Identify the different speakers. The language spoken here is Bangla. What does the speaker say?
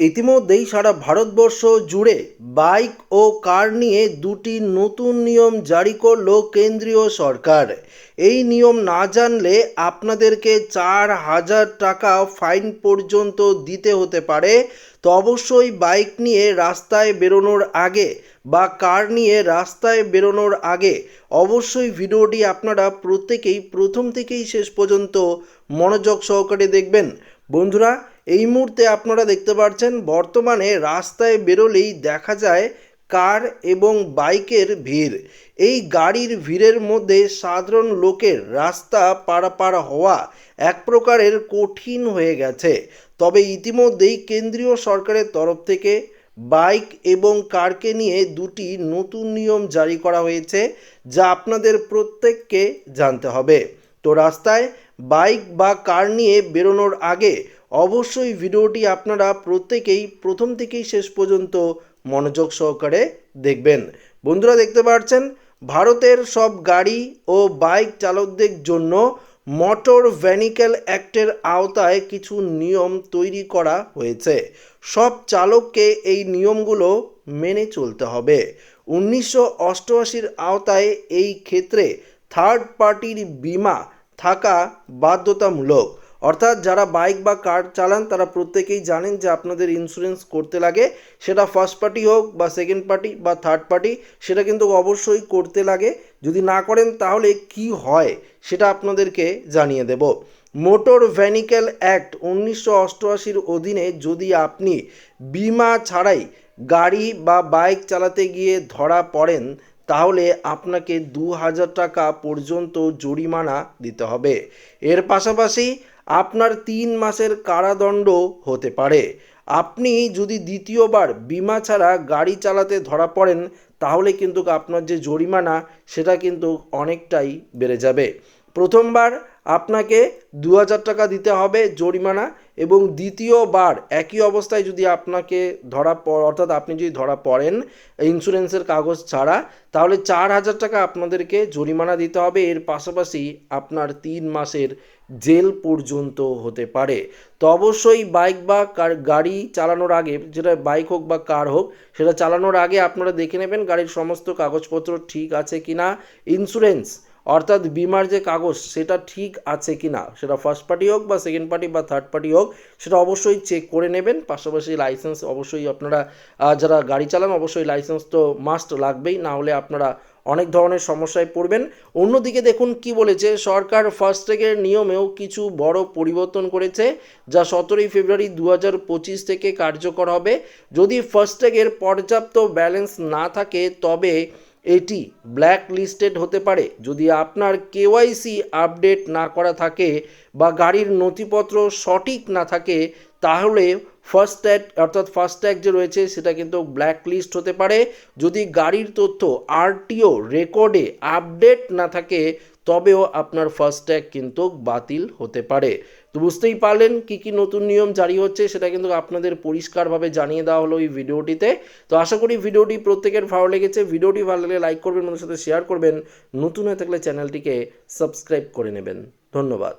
Speaker 1: ইতিমধ্যেই সারা ভারতবর্ষ জুড়ে বাইক ও কার নিয়ে দুটি নতুন নিয়ম জারি করল কেন্দ্রীয় সরকার। এই নিয়ম না জানলে আপনাদেরকে চার হাজার টাকা ফাইন পর্যন্ত দিতে হতে পারে। তো অবশ্যই বাইক নিয়ে রাস্তায় বেরোনোর আগে বা কার নিয়ে রাস্তায় বেরোনোর আগে অবশ্যই ভিডিওটি আপনারা প্রত্যেকেই প্রথম থেকেই শেষ পর্যন্ত মনোযোগ সহকারে দেখবেন। বন্ধুরা এই মুহূর্তে আপনারা দেখতে পাচ্ছেন বর্তমানে রাস্তায় বেরোলেই দেখা যায় কার এবং বাইকের ভিড়। এই গাড়ির ভিড়ের মধ্যে সাধারণ লোকের রাস্তা পারাপার হওয়া এক প্রকারের কঠিন হয়ে গেছে। তবে ইতিমধ্যেই কেন্দ্রীয় সরকারের তরফ থেকে বাইক এবং কারকে নিয়ে দুটি নতুন নিয়ম জারি করা হয়েছে, যা আপনাদের প্রত্যেককে জানতে হবে। তো রাস্তায় বাইক বা কার নিয়ে বেরোনোর আগে অবশ্যই ভিডিওটি আপনারা প্রত্যেকেই প্রথম থেকেই শেষ পর্যন্ত মনোযোগ সহকারে দেখবেন। বন্ধুরা দেখতে পাচ্ছেন, ভারতের সব গাড়ি ও বাইক চালকদের জন্য মোটর ভেহিক্যাল অ্যাক্টের আওতায় কিছু নিয়ম তৈরি করা হয়েছে। সব চালককে এই নিয়মগুলো মেনে চলতে হবে। উনিশশো অষ্টআশির আওতায় এই ক্ষেত্রে থার্ড পার্টির বিমা থাকা বাধ্যতামূলক। অর্থাৎ যারা বাইক বা কার চালান, তারা প্রত্যেকেই জানেন যে আপনাদের ইন্স্যুরেন্স করতে লাগে। সেটা ফার্স্ট পার্টি হোক বা সেকেন্ড পার্টি বা থার্ড পার্টি সেটা কিন্তু অবশ্যই করতে লাগে। যদি না করেন, তাহলে কি হয় সেটা আপনাদেরকে জানিয়ে দেব। মোটর ভেহিক্যাল অ্যাক্ট উনিশশো অষ্টআশির অধীনে যদি আপনি বিমা ছাড়াই গাড়ি বা বাইক চালাতে গিয়ে ধরা পড়েন, তাহলে আপনাকে দু হাজার টাকা পর্যন্ত জরিমানা দিতে হবে। এর পাশাপাশি আপনার তিন মাসের কারাদণ্ড হতে পারে। আপনি যদি দ্বিতীয়বার বিমা ছাড়া গাড়ি চালাতে ধরা পড়েন, তাহলে কিন্তু আপনার যে জরিমানা, সেটা কিন্তু অনেকটাই বেড়ে যাবে। প্রথমবার আপনাকে দু হাজার টাকা দিতে হবে জরিমানা এবং দ্বিতীয়বার একই অবস্থায় যদি আপনাকে ধরা অর্থাৎ আপনি যদি ধরা পড়েন ইন্স্যুরেন্সের কাগজ ছাড়া, তাহলে চার হাজার টাকা আপনাদেরকে জরিমানা দিতে হবে। এর পাশাপাশি আপনার তিন মাসের জেল পর্যন্ত হতে পারে। তো অবশ্যই বাইক বা কার, গাড়ি চালানোর আগে, যেটা বাইক হোক বা কার হোক, সেটা চালানোর আগে আপনারা দেখে নেবেন গাড়ির সমস্ত কাগজপত্র ঠিক আছে কি না ইন্স্যুরেন্স অর্থাৎ বিমার যে কাগজ, সেটা ঠিক আছে কি না? সেটা ফার্স্ট পার্টি হোক বা সেকেন্ড পার্টি বা থার্ড পার্টি হোক, সেটা অবশ্যই চেক করে নেবেন। পাশাপাশি লাইসেন্স অবশ্যই আপনারা যারা গাড়ি চালান, অবশ্যই লাইসেন্স তো মাস্ট লাগবেই। না হলে আপনারা অনেক ধরনের সমস্যায় পড়বেন। অন্যদিকে দেখুন কি বলেছে, সরকার ফাস্ট্যাগের নিয়মেও কিছু বড় পরিবর্তন করেছে, যা সতেরোই ফেব্রুয়ারি দু পঁচিশ থেকে কার্যকর হবে। যদি ফাস্ট্যাগের পর্যাপ্ত ব্যালেন্স না থাকে, তবে এটি ব্ল্যাক লিস্টেড হতে পারে। যদি আপনার কেওয়াইসি আপডেট না করা থাকে বা গাড়ির নথিপত্র সঠিক না থাকে, তাহলে ফার্স্ট ট্যাগ অর্থাৎ ফার্স্ট ট্যাগ যে রয়েছে, সেটা কিন্তু ব্ল্যাক লিস্ট হতে পারে। যদি গাড়ির তথ্য আরটিও রেকর্ডে আপডেট না থাকে, তবেও আপনার ফার্স্ট ট্যাগ কিন্তু বাতিল হতে পারে। তো বুঝতেই পারলেন কি কি নতুন নিয়ম জারি হচ্ছে, সেটা কিন্তু আপনাদের পরিষ্কারভাবে জানিয়ে দেওয়া হলো এই ভিডিওটিতে। তো আশা করি ভিডিওটি প্রত্যেকের ভালো লেগেছে। ভিডিওটি ভালো লাগলে লাইক করবেন মানুষের সাথে শেয়ার করবেন। নতুন হয়ে থাকলে চ্যানেলটিকে সাবস্ক্রাইব করে নেবেন। ধন্যবাদ।